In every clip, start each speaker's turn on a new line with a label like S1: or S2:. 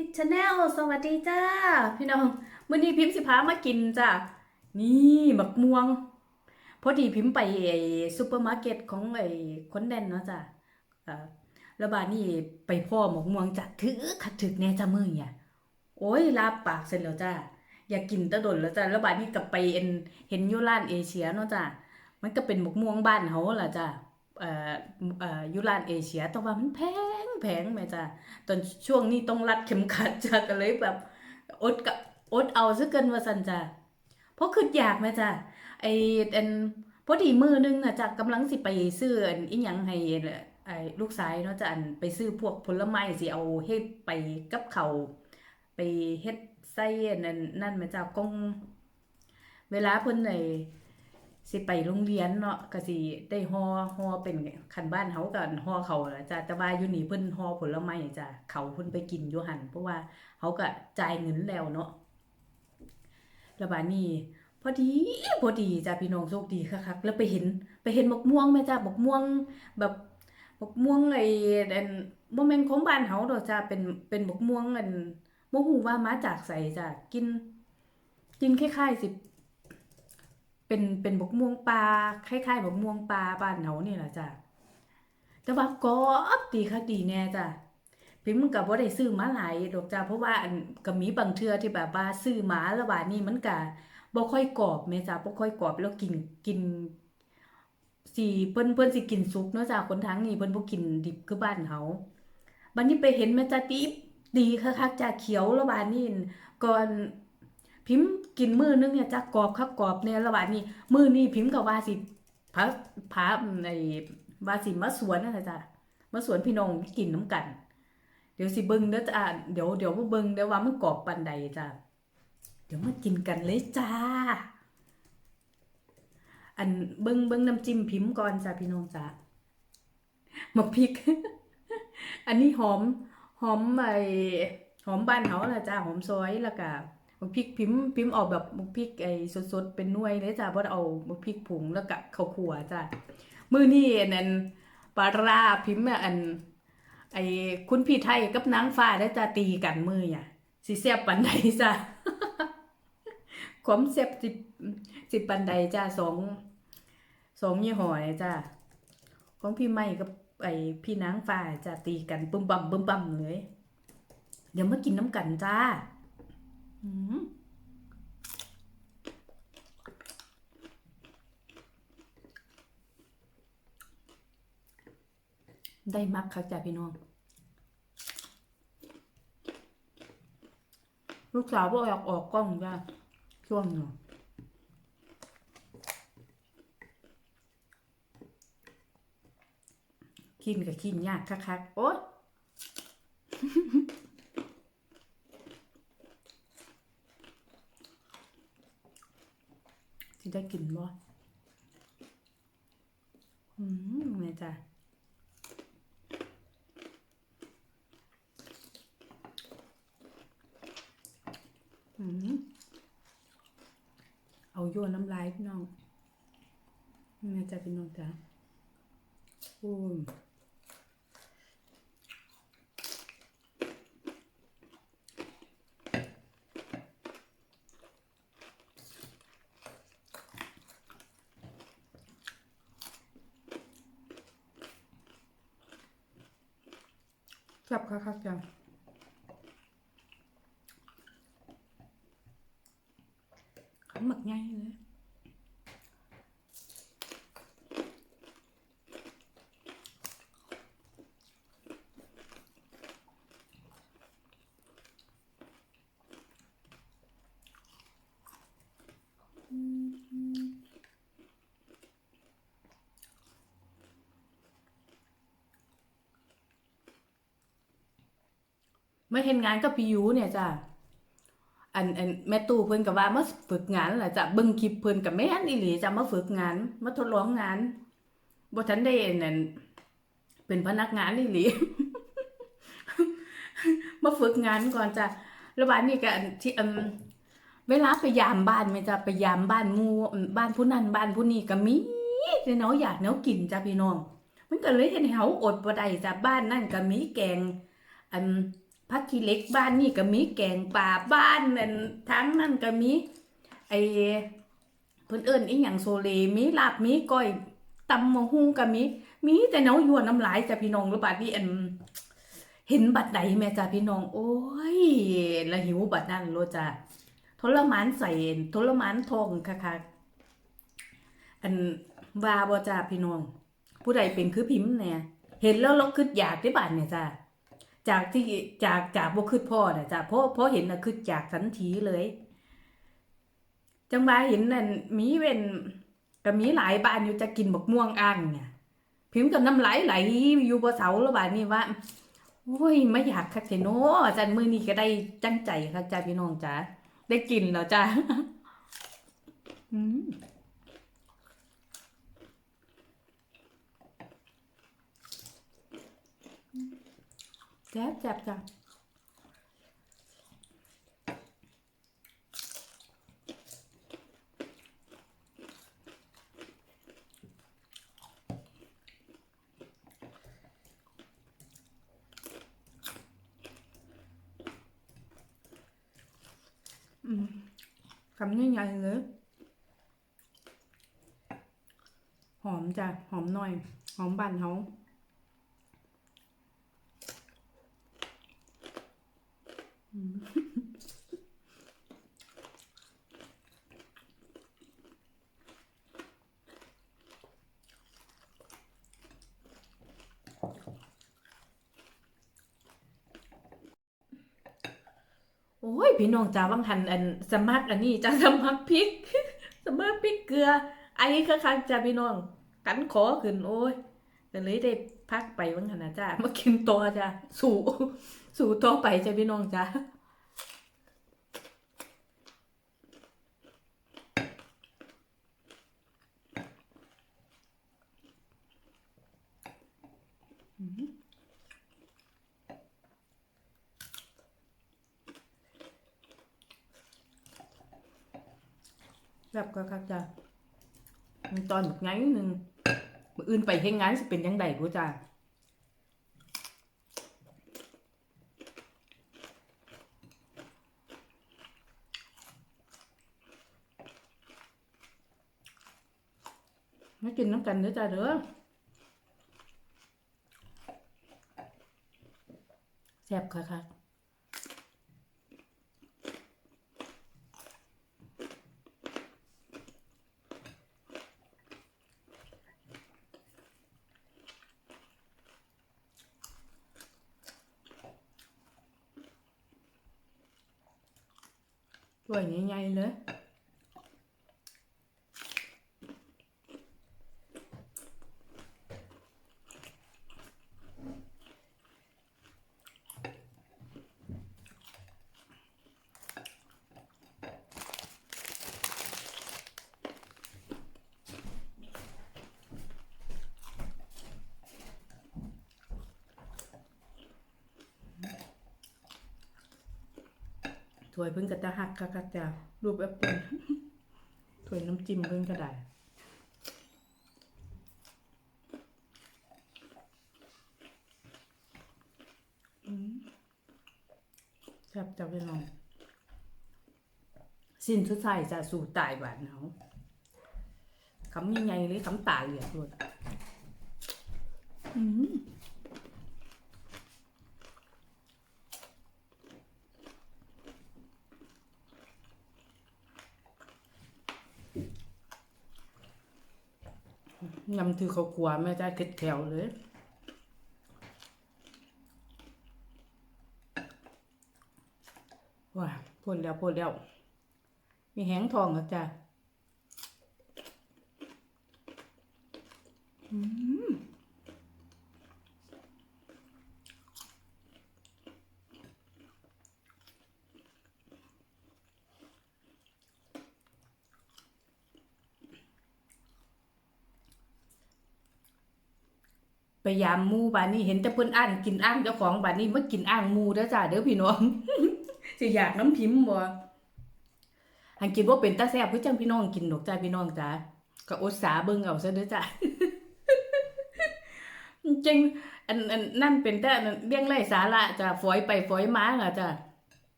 S1: พิชแนลสวัสดีจ้า พี่น้องมื้อนี้พิมพ์สิพามากินจ้านี่บักม่วง พอดีพิมพ์ไปไอ้ซูเปอร์มาร์เก็ตของไอ้คนแดนเนาะจ้ะอ่าแล้วบาดนี้ไปพ่อหมกม่วงจัดถือขัดถึกแน่จ้ามือเนี่ยโอ้ยลาปากเสร็จแล้วจ้าอยากกินตะดนแล้วจ้าแล้วบาดนี้กลับไปเอ็นเห็นยู่ร้านเอเชียเนาะจ้ามันก็เป็นหมกม่วงบ้านเฮาล่ะจ้า ยู่ร้านเอเชีย แต่ว่ามันแพงแพงแม่จ้าตอนช่วงนี้ต้องรัดเข็มขัดจ้ะก็เลยแบบอดกับอดเอาซะเกินว่าสันจ้ะเพราะคืออยากแม่จ้ะไอ้อันพอดีมือนึงน่ะจ้ะกำลังสิไปซื้ออันอีหยังให้ไอ้ลูกชายเนาะจ้ะอันไปซื้อพวกผลไม้สิเอาเฮ็ดไปกับเขาไปเฮ็ดไส้อันนั้นนั่นแม่จ้ะกงเวลาเพิ่นไอ้ สิไปโรงเรียนเนาะก็สิได้หอหอเป็นคันบ้านเฮาก็ห่อเขาวล่ะจ้ะแต่ว่าอยู่นี่เพิ่นห่อผลไม้จ้ะเขาเพิ่นไปกินอยู่หั่นเพราะว่าเขาก็จ่ายเงินแล้วเนาะแล้วบาดนี้พอดีพอดีจ้ะพี่น้องโชคดีคักๆแล้วไปเห็นไปเห็นมะม่วงแม่จ้ะมะม่วงแบบมะม่วงไอ้อันบ่แม่นของบ้านเฮาดอกจ้ะเป็นเป็นมะม่วงอันบ่ฮู้ว่ามาจากไสจ้ะกินกินคล้ายๆสิ เป็นเป็นบกม่วงปลาคล้ายๆบกม่วงปลาบ้านเฮานี่แหละจ้ะแต่ว่ากรอบดีคักดีแน่จ้ะพิมพ์ก็บ่ได้ซื้อมาหลายดอกจ้ะเพราะว่าอันก็มีบางเทื่อที่แบบว่าซื้อมาแล้วว่านี่มันก็บ่ค่อยกรอบแม่จ้ะบ่ค่อยกรอบแล้วกินกินสิเพิ่นเพิ่นสิกินสุกเนาะจ้ะคนทางนี้เพิ่นบ่กินดิบคือบ้านเฮาบัดนี้ไปเห็นแม่จ้ะดิบดีคักๆจ้ะเขียวแล้วบาดนี้ก่อน พิมพ์กินมือนึงเนี่ยจะกรอบคักกรอบเนี่ยระหว่างนี้มือนี้พิมพ์ก็ว่าสิพาพาไอ้ว่าสิมาสวนนะจ้ะมาสวนพี่น้องกินน้ำกัน เดี๋ยวสิเบิ่งเด้อจ้ะเดี๋ยวเดี๋ยวมาเบิ่งเดี๋ยวว่ามันกรอบปานใดจ้ะเดี๋ยวมากินกันเลยจ้า อันเบิ่งเบิ่งน้ำจิ้มพิมพ์ก่อนจ้ะพี่น้องจ้ะหมกพริก อันนี้หอมหอมไอหอมบ้านเฮาละจ้ะหอมซอยแล้วก็ บักพริกพิมพ์พิมพ์เอาแบบบักพริกไอ้สดๆเป็นหน่วยเลยจ้ะบ่ได้เอาบักพริกผงแล้วก็ข้าวคั่วจ้ะมื้อนี้อันนั้นปลาร้าพิมพ์อัน ไอ้คุณพี่ไทยกับนางฟ้าได้จ้ะตีกันมื้ออะสิแซ่บปานใดจ้ะความแซ่บสิสิปานใดจ้ะสองสองยี่ห้อเลยจ้ะของพี่ใหม่กับไอ้พี่นางฟ้าจ้ะตีกันบึ้มบั่มบึ้มบั่มเลย เดี๋ยวมากินน้ำกันจ้า ได้มักคักจ้ะพี่น้อง ลูกสาวบอกอยากออกกล้องจ้ะช่วงหนึ่งกินกับกินยากคักๆโอ๊ย ได้กินบ่อืมแม่จ้ะอืมเอาโยนน้ำลายพี่น้องแม่จ้ะพี่น้องจ้ะอ้ย แซ่บคักๆจ้ะขันหมักง่ายเลย ไม่เห็นงานกับพี่ยูเนี่ยจ้ะอันอันแม่ตู่เพิ่นก็ว่ามาฝึกงานแหละจ้ะเบิ่งคลิปเพิ่นก็แม่นอีหลีจ้ะมาฝึกงานมาทดลองงานบ่ทันได้อันนั้นเป็นพนักงานอีหลีมาฝึกงานก่อนจ้ะแล้ววันนี้ก็อันที่อืมเวลาไปยามบ้านแม่จ้ะไปยามบ้านหมู่อืมบ้านผู้นั้นบ้านผู้นี้ก็มีเนาะอยากแนวกินจ้ะพี่น้องมันก็เลยเฮ็ดให้เฮาอดบ่ได้จ้ะบ้านนั่นก็มีแกงอัน พักขี้เล็กบ้านนี่ก็มีแกงป่าบ้านนั่นทั้งนั่นก็มีไอเพิ่อนเอิ้นอีหยังโซเลมีลาบมีก้อยตำมะฮุ่งก็มีมีแต่เนายั่วน้ำลายจ้ะพี่น้องหรือบัดนี้อันเห็นบัดใดแม่จ้ะพี่น้อง โอ้ยละหิวบัดนั้นโลจ้ะทรมานใส่ทรมานทองค่ะๆอันว่าบ่จ้ะพี่น้อง ผู้ใดเป็นคือพิมพ์เนี่ยเห็นแล้วเราคิดอยากได้บาดเนี่ยจ้ะ จากที่จากจากบ่คิดพ่อน่ะจ้ะเพราะเพราะเห็นน่ะคิดอยากทันทีเลย จังว่าเห็นนั่นมีเว้นก็มีหลายบ้านอยู่จะกินบักม่วงอ่างเนี่ยพิมพ์กับน้ำไหลไหลอยู่บ่เสาแล้วบาดนี้ว่าโอ้ยไม่อยากคักเทโนจันมือนี้ก็ได้จังใจค่ะจ้าพี่น้องจ้าได้กินแล้วจ้าอืม แซ่บแซ่บจ้ะอืมคำใหญ่ๆเลย หอมจ้ะ หอมหน่อย หอมบานเขาอืม โอ้ย พี่น้องจ้าบางทันอันสมัครอันนี้จ้าสมัครพริก สมัครพริกเกลือไอ้คักๆจ้าพี่น้องกันขอขึ้นโอ้ยก็เลยได้ พักไปบางทันนะจ้ามากินตัวจ้าสู่สู่ต่อไปจ้าพี่น้องจ้าแบบก็คักจ้ามีตอนแบบไงหนึ่ง มื้ออื่นไปเฮ็ดงานสิเป็นยังไงรู้จ้ามากินน้ำกันเด้อจ้าเด้อแซ่บค่ะค่ะ ตัวใถ้วยเพิ่นก็จะหักคักๆจ้ะรูปแอปเปิ้ลถ้วยน้ำจิ้มเพิ่นก็ได้แซ่บจ้ะพี่น้องสิ้นสุดท้ายจะสู่ตายบาดเนาคำใหญ่ๆเลยคำตายเหลือกด้วยอืม นำถือเขากลัวแม่จ้าเค็ดแถวเลยว้าพ่นแล้วพ่นแล้ว มีแหงทองแล้วจ้ะอืม ไปยามมูบานนี้เห็นแต่เพิ่นอ่างกินอ่างเจ้าของบานนี้มากินอ่างมูเด้อจ้าเด้อพี่น้องสิอยากน้ำพิมพ์บ่หันกินว่าเป็นตาแซ่บคือจังพี่น้องกินดอกจ้าพี่น้องจ้าก็อดสาเบิ่งเอาซะเด้อจ้าจริงอันอันนั่นเป็นแต่อันเรื่องไร้สาระจ้ะฝอยไปฝอยมาอะจ้ะ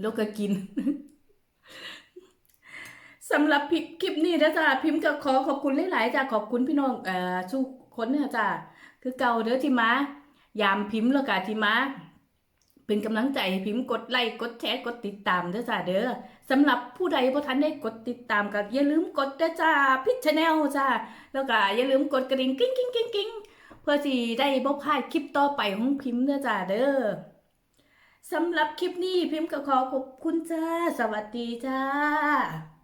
S1: แล้วก็กินสำหรับคลิปนี้นะจ้ะพิมพ์ก็ขอขอบคุณหลายๆจ้ะขอบคุณพี่น้องเอ่อทุกคนเนี่ยจ้ะ คือเก่าเด้อที่มายามพิมพ์แล้วก็ที่มาเป็นกำลังใจพิมพ์กดไลค์กดแชร์กดติดตามเด้อจ้ะเด้อสำหรับผู้ใดบ่ทันได้กดติดตามก็อย่าลืมกดเด้อจ้าพิชแนลจ้าแล้วก็อย่าลืมกดกระดิ่งกิ้งกิ้งกิ้งกิ้งเพื่อสิได้บ่พลาดคลิปต่อไปของพิมพ์เด้อจ้าเด้อสำหรับคลิปนี้พิมพ์ก็ขอขอบคุณจ้า สวัสดีจ้า